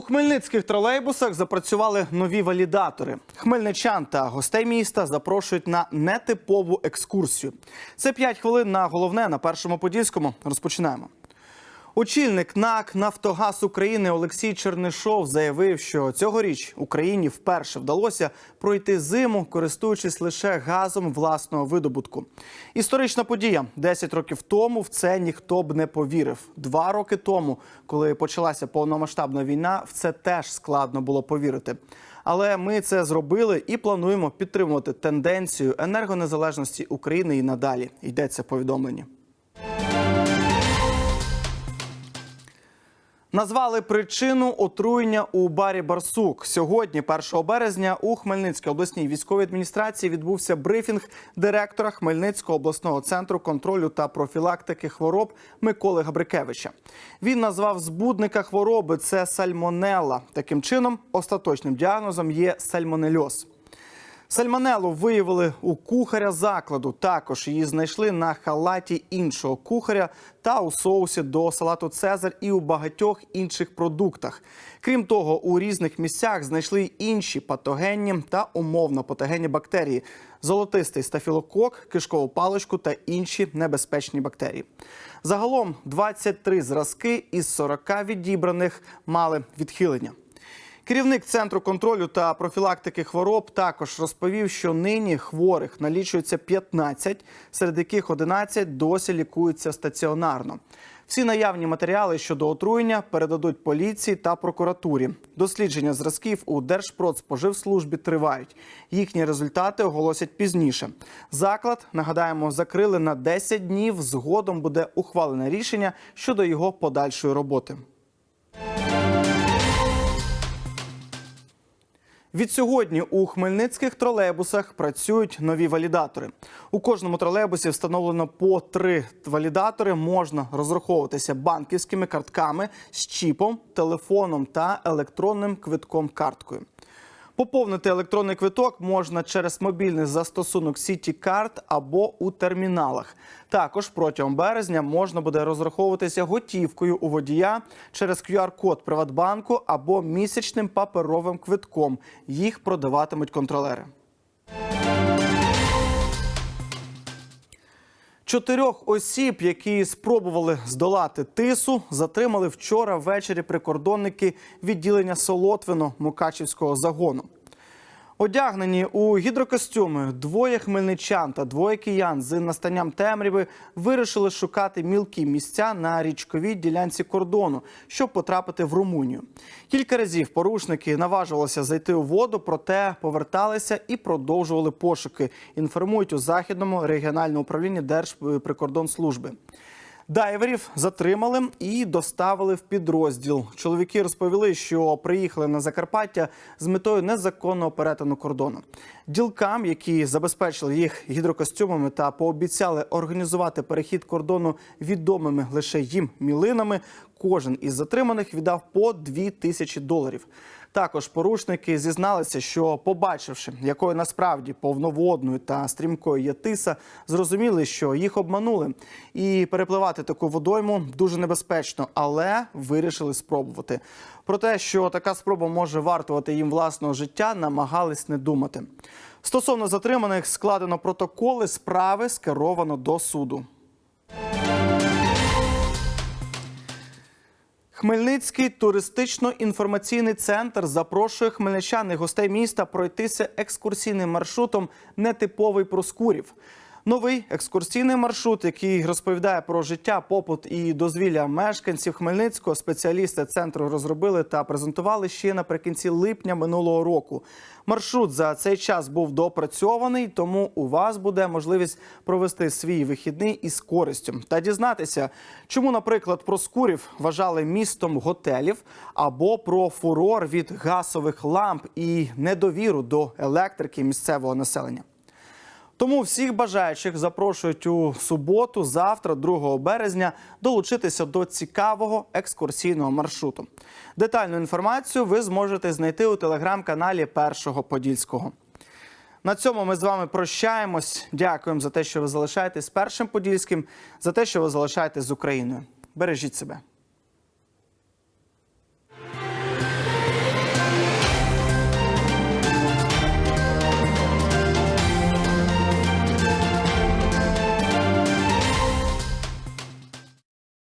хмельницьких тролейбусах запрацювали нові валідатори. Хмельничан та гостей міста запрошують на нетипову екскурсію. Це 5 хвилин на головне на першому подільському. Розпочинаємо. Очільник НАК Нафтогаз України Олексій Чернишов заявив, що цьогоріч Україні вперше вдалося пройти зиму, користуючись лише газом власного видобутку. Історична подія 10 років тому в це ніхто б не повірив. Два роки тому, коли почалася повномасштабна війна, в це теж складно було повірити. Але ми це зробили і плануємо підтримувати тенденцію енергонезалежності України і надалі. Йдеться в Назвали причину отруєння у барі Барсук. Сьогодні, 1 березня, у Хмельницькій обласній військовій адміністрації відбувся брифінг директора Хмельницького обласного центру контролю та профілактики хвороб Миколи Габрикевича. Він назвав збудника хвороби це сальмонелла. Таким чином, остаточним діагнозом є сальмонельоз. Сальмонелу виявили у кухаря закладу. Також її знайшли на халаті іншого кухаря та у соусі до салату Цезар і у багатьох інших продуктах. Крім того, у різних місцях знайшли інші патогенні та умовно патогенні бактерії: золотистий стафілокок, кишкову паличку та інші небезпечні бактерії. Загалом 23 зразки із 40 відібраних мали відхилення. Керівник центру контролю та профілактики хвороб також розповів, що нині хворих налічується 15, серед яких 11 досі лікуються стаціонарно. Всі наявні матеріали щодо отруєння передадуть поліції та прокуратурі. Дослідження зразків у Держпродспоживслужбі тривають. Їхні результати оголосять пізніше. Заклад нагадаємо закрили на 10 днів. Згодом буде ухвалене рішення щодо його подальшої роботи. Відсьогодні у хмельницьких тролейбусах працюють нові валідатори. У кожному тролейбусі встановлено по три валідатори. Можна розраховуватися банківськими картками з чіпом, телефоном та електронним квитком-карткою. Поповнити електронний квиток можна через мобільний застосунок CityCard або у терміналах. Також протягом березня можна буде розраховуватися готівкою у водія через QR-код Приватбанку або місячним паперовим квитком. Їх продаватимуть контролери. Чотирьох осіб, які спробували здолати тису, затримали вчора ввечері прикордонники відділення Солотвино Мукачівського загону. Одягнені у гідрокостюми двоє хмельничан та двоє киян з настанням темряви вирішили шукати мілкі місця на річковій ділянці кордону, щоб потрапити в Румунію. Кілька разів порушники наважувалися зайти у воду, проте поверталися і продовжували пошуки. Інформують у західному регіональному управлінні Держприкордонслужби. Дайверів затримали і доставили в підрозділ. Чоловіки розповіли, що приїхали на Закарпаття з метою незаконного перетину кордону. Ділкам, які забезпечили їх гідрокостюмами та пообіцяли організувати перехід кордону відомими лише їм мілинами, кожен із затриманих віддав по дві тисячі доларів. Також порушники зізналися, що, побачивши, якою насправді повноводною та стрімкою є тиса, зрозуміли, що їх обманули, і перепливати таку водойму дуже небезпечно, але вирішили спробувати. Про те, що така спроба може вартувати їм власного життя, намагались не думати. Стосовно затриманих складено протоколи справи скеровано до суду. Хмельницький туристично-інформаційний центр запрошує хмельничан і гостей міста пройтися екскурсійним маршрутом нетиповий Проскурів. Новий екскурсійний маршрут, який розповідає про життя, попут і дозвілля мешканців Хмельницького, спеціалісти центру розробили та презентували ще наприкінці липня минулого року. Маршрут за цей час був допрацьований, тому у вас буде можливість провести свій вихідний із користю та дізнатися, чому, наприклад, Проскурів вважали містом готелів або про фурор від газових ламп і недовіру до електрики місцевого населення. Тому всіх бажаючих запрошують у суботу, завтра, 2 березня, долучитися до цікавого екскурсійного маршруту. Детальну інформацію ви зможете знайти у телеграм-каналі Першого Подільського. На цьому ми з вами прощаємось. Дякуємо за те, що ви залишаєтесь першим подільським, за те, що ви залишаєтесь з Україною. Бережіть себе.